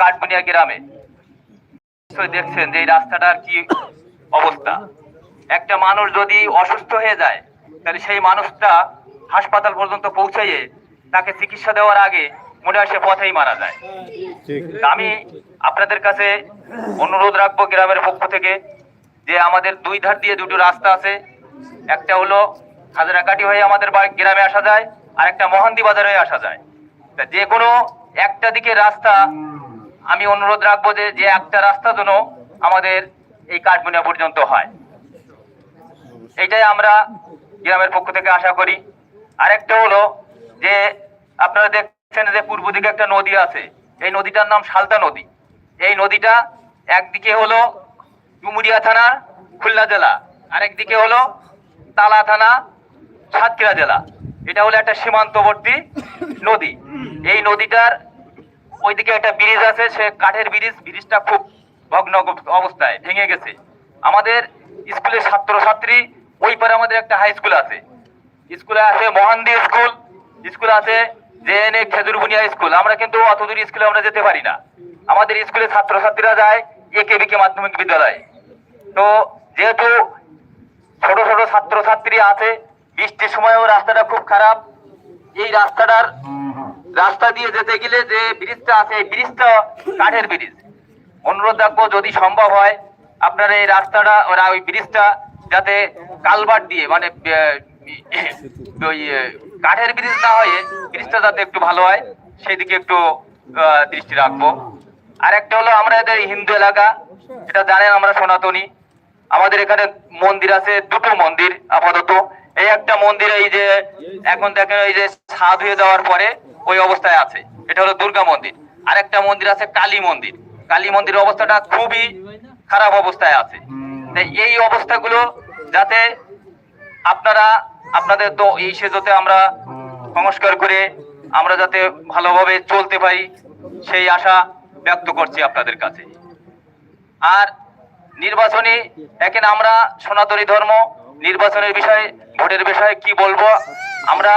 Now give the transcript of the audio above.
কাঠবুনিয়া গ্রামে। দেখছেন যে এই রাস্তাটার কি অবস্থা। একটা মানুষ যদি অসুস্থ হয়ে যায় তাহলে সেই মানুষটা হাসপাতাল পর্যন্ত পৌঁছাইয়ে তাকে চিকিৎসা দেওয়ার আগে মনে হয় সে পথেই মারা যায়। আমি আপনাদের কাছে অনুরোধ রাখব গ্রামের পক্ষ থেকে যে আমাদের দুই ধার দিয়ে দুটো রাস্তা আছে। একটা হলো হাজারাকাটি হয়ে আমাদের বাড়ি- গ্রামে আসা যায় আর একটা মহান্দি বাজার হয়ে আসা যায়। তা যে কোনো একটা দিকে রাস্তা আমি অনুরোধ রাখব যে যে একটা রাস্তা যেন আমাদের এই কাঠবুনিয়া পর্যন্ত হয়। এটাই আমরা গ্রামের পক্ষ থেকে আশা করি। আরেকটা হলো যে, আপনারা দেখছেন যে পূর্ব দিকে একটা নদী আছে। এই নদীটার নাম সালতা নদী। এই নদীটা একদিকে হলো ডুমুরিয়া থানা খুলনা জেলা, আরেকদিকে হলো তালা থানা সাতক্ষীরা জেলা। এটা হলো একটা সীমান্তবর্তী নদী। এই নদীটার ওইদিকে একটা ব্রিজ আছে, সে কাঠের ব্রিজ, ব্রিজটা খুব ভগ্ন অবস্থায়, ভেঙে গেছে। আমাদের স্কুলের ছাত্রছাত্রী, ওই পারে আমাদের একটা হাই স্কুল আছে। স্কুলে আছে মহান্দি স্কুল স্কুল আছে জেএনএ খেজুরবুনিয়া স্কুল আমরা কিন্তু অত দূর স্কুলে আমরা যেতে পারি না। আমাদের স্কুলে ছাত্রছাত্রীরা যায় একে বিকে মাধ্যমিক বিদ্যালয়ে। তো যেহেতু ছোট ছোট ছাত্রছাত্রী আছে, বৃষ্টির সময়ও রাস্তাটা খুব খারাপ। এই রাস্তাটার রাস্তা দিয়ে যেতে গেলে যে ব্রিজটা আছে, এই ব্রিজটা কাঠের ব্রিজ। অনুরোধ রাখব, যদি সম্ভব হয়, আপনার এই রাস্তাটা, ওরা ওই ব্রিজটা যাতে কালভার্ট দিয়ে মানে ওই কাঠের ব্রিজ না হয়ে ব্রিজটা যাতে একটু ভালো হয়, সেদিকে একটু দৃষ্টি রাখব। আর একটা হলো আমরা হিন্দু এলাকা, এটা জানেন আমরা সনাতনী। আমাদের এখানে মন্দির আছে, দুটো মন্দির আপাতত। এই একটা মন্দির এই যে এখন দেখেন এই যে ছাদ হয়ে যাওয়ার পরে ওই অবস্থায় আছে। এটা হলো দুর্গা মন্দির। আর একটা মন্দির আছে কালী মন্দির। কালী মন্দিরের অবস্থাটা খুবই খারাপ অবস্থায় আছে। এই অবস্থাগুলো যাতে আপনারা আপনাদের তো এই সেজতে আমরা সংস্কার করে আমরা যাতে ভালোভাবে চলতে পারি সেই আশা ব্যক্ত করছি আপনাদের কাছে। আর নির্বাচনী দেখেন আমরা সনাতনী ধর্ম নির্বাচনের বিষয়ে ভোটের বিষয়ে কি বলব? আমরা